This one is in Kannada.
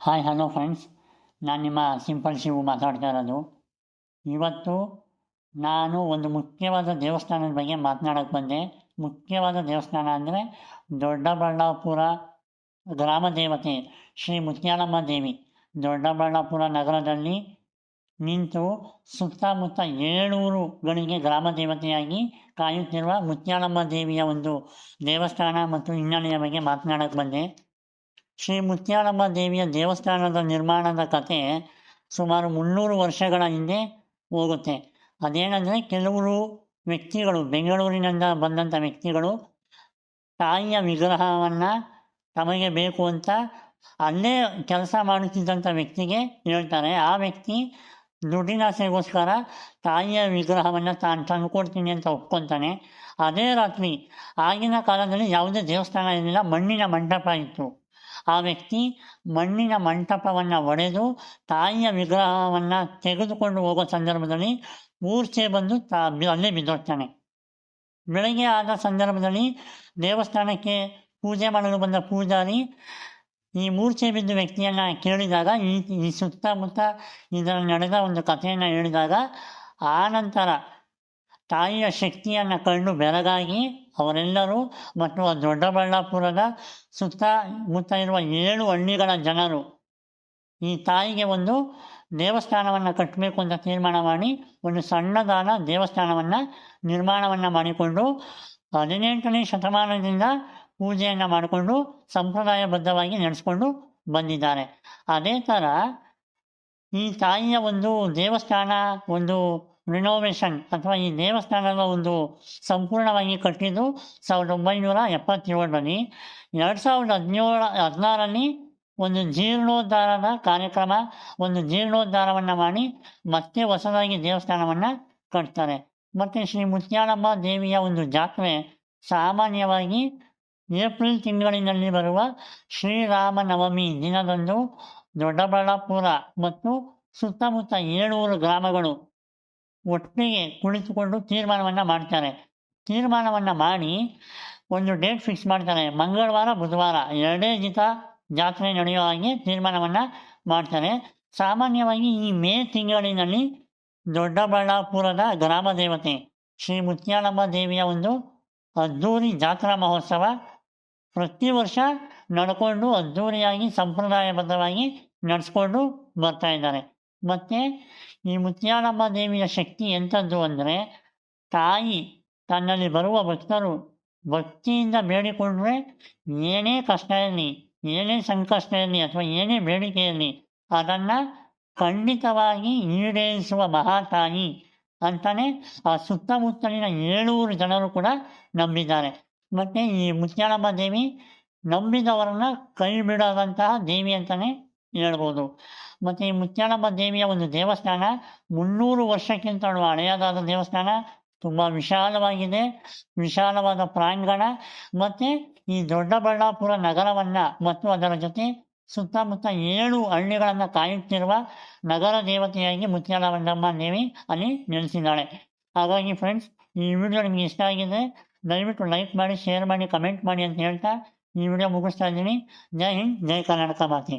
ಹಾಯ್ ಹಲೋ ಫ್ರೆಂಡ್ಸ್ ನಾನು ನಿಮ್ಮ ಸಿಂಪಲ್ ಶಿವು ಮಾತಾಡ್ತಾ ಇರೋದು. ಇವತ್ತು ನಾನು ಒಂದು ಮುಖ್ಯವಾದ ದೇವಸ್ಥಾನದ ಬಗ್ಗೆ ಮಾತನಾಡೋಕ್ಕೆ ಬಂದೆ. ಮುಖ್ಯವಾದ ದೇವಸ್ಥಾನ ಅಂದರೆ ದೊಡ್ಡಬಳ್ಳಾಪುರ ಗ್ರಾಮ ದೇವತೆ ಶ್ರೀ ಮುತ್ಯಾಳಮ್ಮ ದೇವಿ. ದೊಡ್ಡಬಳ್ಳಾಪುರ ನಗರದಲ್ಲಿ ನಿಂತು ಸುತ್ತಮುತ್ತ ಏಳೂರುಗಳಿಗೆ ಗ್ರಾಮ ದೇವತೆಯಾಗಿ ಕಾಯುತ್ತಿರುವ ಮುತ್ಯಾಲಮ್ಮ ದೇವಿಯ ಒಂದು ದೇವಸ್ಥಾನ ಮತ್ತು ಹಿನ್ನೆಲೆಯ ಬಗ್ಗೆ ಮಾತನಾಡೋಕ್ಕೆ ಬಂದೆ. ಶ್ರೀ ಮುತ್ಯಾಳಮ್ಮ ದೇವಿಯ ದೇವಸ್ಥಾನದ ನಿರ್ಮಾಣದ ಕತೆ ಸುಮಾರು ಮುನ್ನೂರು ವರ್ಷಗಳ ಹಿಂದೆ ಹೋಗುತ್ತೆ. ಅದೇನೆಂದರೆ ಕೆಲವರು ವ್ಯಕ್ತಿಗಳು, ಬೆಂಗಳೂರಿನಿಂದ ಬಂದಂಥ ವ್ಯಕ್ತಿಗಳು ತಾಯಿಯ ವಿಗ್ರಹವನ್ನು ತಮಗೆ ಬೇಕು ಅಂತ ಅಲ್ಲೇ ಕೆಲಸ ಮಾಡುತ್ತಿದ್ದಂಥ ವ್ಯಕ್ತಿಗೆ ಹೇಳ್ತಾರೆ. ಆ ವ್ಯಕ್ತಿ ದುಡ್ಡಿನಾಸೆಗೋಸ್ಕರ ತಾಯಿಯ ವಿಗ್ರಹವನ್ನು ತಾನು ತಂದುಕೊಡ್ತೀನಿ ಅಂತ ಒಪ್ಕೊತಾನೆ. ಅದೇ ರಾತ್ರಿ, ಆಗಿನ ಕಾಲದಲ್ಲಿ ಯಾವುದೇ ದೇವಸ್ಥಾನ ಇರಲಿಲ್ಲ, ಮಣ್ಣಿನ ಮಂಟಪ ಇತ್ತು. ಆ ವ್ಯಕ್ತಿ ಮಣ್ಣಿನ ಮಂಟಪವನ್ನು ಒಡೆದು ತಾಯಿಯ ವಿಗ್ರಹವನ್ನು ತೆಗೆದುಕೊಂಡು ಹೋಗೋ ಸಂದರ್ಭದಲ್ಲಿ ಮೂರ್ಛೆ ಬಂದು ತಾ, ಅಲ್ಲೇ ಬಿದ್ದೋಗ್ತಾನೆ. ಬೆಳಗ್ಗೆ ಆದ ಸಂದರ್ಭದಲ್ಲಿ ದೇವಸ್ಥಾನಕ್ಕೆ ಪೂಜೆ ಮಾಡಲು ಬಂದ ಪೂಜಾರಿ ಈ ಮೂರ್ಛೆ ಬಿದ್ದ ವ್ಯಕ್ತಿಯನ್ನು ಕೇಳಿದಾಗ ಈ ಈ ಸುತ್ತಮುತ್ತ ಇದರ ನಡೆದ ಒಂದು ಕಥೆಯನ್ನು ಹೇಳಿದಾಗ ಆ ನಂತರ ತಾಯಿಯ ಶಕ್ತಿಯನ್ನು ಕಂಡು ಬೆರಗಾಗಿ ಅವರೆಲ್ಲರೂ ಮತ್ತು ದೊಡ್ಡಬಳ್ಳಾಪುರದ ಸುತ್ತಮುತ್ತ ಇರುವ ಏಳು ಹಳ್ಳಿಗಳ ಜನರು ಈ ತಾಯಿಗೆ ಒಂದು ದೇವಸ್ಥಾನವನ್ನು ಕಟ್ಟಬೇಕು ಅಂತ ತೀರ್ಮಾನ ಮಾಡಿ ಒಂದು ಸಣ್ಣದಾದ ದೇವಸ್ಥಾನವನ್ನು ನಿರ್ಮಾಣವನ್ನು ಮಾಡಿಕೊಂಡು ಹದಿನೆಂಟನೇ ಶತಮಾನದಿಂದ ಪೂಜೆಯನ್ನು ಮಾಡಿಕೊಂಡು ಸಂಪ್ರದಾಯಬದ್ಧವಾಗಿ ನಡೆಸ್ಕೊಂಡು ಬಂದಿದ್ದಾರೆ. ಅದೇ ಥರ ಈ ತಾಯಿಯ ಒಂದು ದೇವಸ್ಥಾನ, ಒಂದು ರಿನೋವೇಷನ್ ಅಥವಾ ಈ ದೇವಸ್ಥಾನದ ಒಂದು ಸಂಪೂರ್ಣವಾಗಿ ಕಟ್ಟಿದ್ದು ಸಾವಿರದ ಒಂಬೈನೂರ ಎಪ್ಪತ್ತೇಳರಲ್ಲಿ ಎರಡು ಸಾವಿರದ ಹದಿನೇಳ, ಹದಿನಾರರಲ್ಲಿ ಒಂದು ಜೀರ್ಣೋದ್ಧಾರದ ಕಾರ್ಯಕ್ರಮ, ಒಂದು ಜೀರ್ಣೋದ್ಧಾರವನ್ನು ಮಾಡಿ ಮತ್ತೆ ಹೊಸದಾಗಿ ದೇವಸ್ಥಾನವನ್ನು ಕಟ್ತಾರೆ. ಮತ್ತು ಶ್ರೀ ಮುತ್ಯಾಳಮ್ಮ ದೇವಿಯ ಒಂದು ಜಾತ್ರೆ ಸಾಮಾನ್ಯವಾಗಿ ಏಪ್ರಿಲ್ ತಿಂಗಳಿನಲ್ಲಿ ಬರುವ ಶ್ರೀರಾಮನವಮಿ ದಿನದಂದು ದೊಡ್ಡಬಳ್ಳಾಪುರ ಮತ್ತು ಸುತ್ತಮುತ್ತ ಏಳೂರು ಗ್ರಾಮಗಳು ಒಟ್ಟಿಗೆ ಕುಳಿತುಕೊಂಡು ತೀರ್ಮಾನವನ್ನು ಮಾಡ್ತಾರೆ. ತೀರ್ಮಾನವನ್ನು ಮಾಡಿ ಒಂದು ಡೇಟ್ ಫಿಕ್ಸ್ ಮಾಡ್ತಾರೆ. ಮಂಗಳವಾರ, ಬುಧವಾರ ಎರಡೇ ದಿನ ಜಾತ್ರೆ ನಡೆಯುವ ಹಾಗೆ ತೀರ್ಮಾನವನ್ನು ಮಾಡ್ತಾರೆ. ಸಾಮಾನ್ಯವಾಗಿ ಈ ಮೇ ತಿಂಗಳಿನಲ್ಲಿ ದೊಡ್ಡಬಳ್ಳಾಪುರದ ಗ್ರಾಮ ದೇವತೆ ಶ್ರೀ ಮುತ್ಯಾಳಮ್ಮ ದೇವಿಯ ಒಂದು ಅದ್ದೂರಿ ಜಾತ್ರಾ ಮಹೋತ್ಸವ ಪ್ರತಿ ವರ್ಷ ನಡ್ಕೊಂಡು ಅದ್ಧೂರಿಯಾಗಿ ಸಂಪ್ರದಾಯಬದ್ಧವಾಗಿ ನಡೆಸ್ಕೊಂಡು ಬರ್ತಾ ಇದ್ದಾರೆ. ಮತ್ತು ಈ ಮುತ್ಯಾಲಮ್ಮ ದೇವಿಯ ಶಕ್ತಿ ಎಂಥದ್ದು ಅಂದರೆ ತಾಯಿ ತನ್ನಲ್ಲಿ ಬರುವ ಭಕ್ತರು ಭಕ್ತಿಯಿಂದ ಬೇಡಿಕೊಂಡ್ರೆ ಏನೇ ಕಷ್ಟ ಇರಲಿ, ಏನೇ ಸಂಕಷ್ಟ ಇರಲಿ ಅಥವಾ ಏನೇ ಬೇಡಿಕೆ ಇರಲಿ ಅದನ್ನು ಖಂಡಿತವಾಗಿ ಈಡೇರಿಸುವ ಮಹಾತಾಯಿ ಅಂತಲೇ ಆ ಸುತ್ತಮುತ್ತಲಿನ ಏಳೂರು ಜನರು ಕೂಡ ನಂಬಿದ್ದಾರೆ. ಮತ್ತು ಈ ಮುತ್ಯಾಳಮ್ಮ ದೇವಿ ನಂಬಿದವರನ್ನು ಕೈ ಬಿಡದಂತಹ ದೇವಿ ಅಂತಲೇ ಹೇಳ್ಬೋದು. ಮತ್ತು ಈ ಮುತ್ಯಾಳಮ್ಮ ದೇವಿಯ ಒಂದು ದೇವಸ್ಥಾನ ಮುನ್ನೂರು ವರ್ಷಕ್ಕಿಂತಲೂ ಹಳೆಯದಾದ ದೇವಸ್ಥಾನ. ತುಂಬ ವಿಶಾಲವಾಗಿದೆ. ವಿಶಾಲವಾದ ಪ್ರಾಂಗಣ. ಮತ್ತು ಈ ದೊಡ್ಡಬಳ್ಳಾಪುರ ನಗರವನ್ನು ಮತ್ತು ಅದರ ಜೊತೆ ಸುತ್ತಮುತ್ತ ಏಳು ಹಳ್ಳಿಗಳನ್ನು ಕಾಯುತ್ತಿರುವ ನಗರ ದೇವತೆಯಾಗಿ ಮುತ್ಯಾಲಮ್ಮ ದೇವಿ ಅಲ್ಲಿ ನೆಲೆಸಿದ್ದಾಳೆ. ಹಾಗಾಗಿ ಫ್ರೆಂಡ್ಸ್ ಈ ವಿಡಿಯೋ ನಿಮಗೆ ಇಷ್ಟ ಆಗಿದೆ. ದಯವಿಟ್ಟು ಲೈಕ್ ಮಾಡಿ ಶೇರ್ ಮಾಡಿ ಕಮೆಂಟ್ ಮಾಡಿ ಅಂತ ಹೇಳ್ತಾ ಈ ವಿಡಿಯೋ ಮುಗಿಸ್ತಾ ಇದ್ದೀನಿ. ಜೈ ಹಿಂದ್, ಜೈ ಕರ್ನಾಟಕ ಮಾತೆ.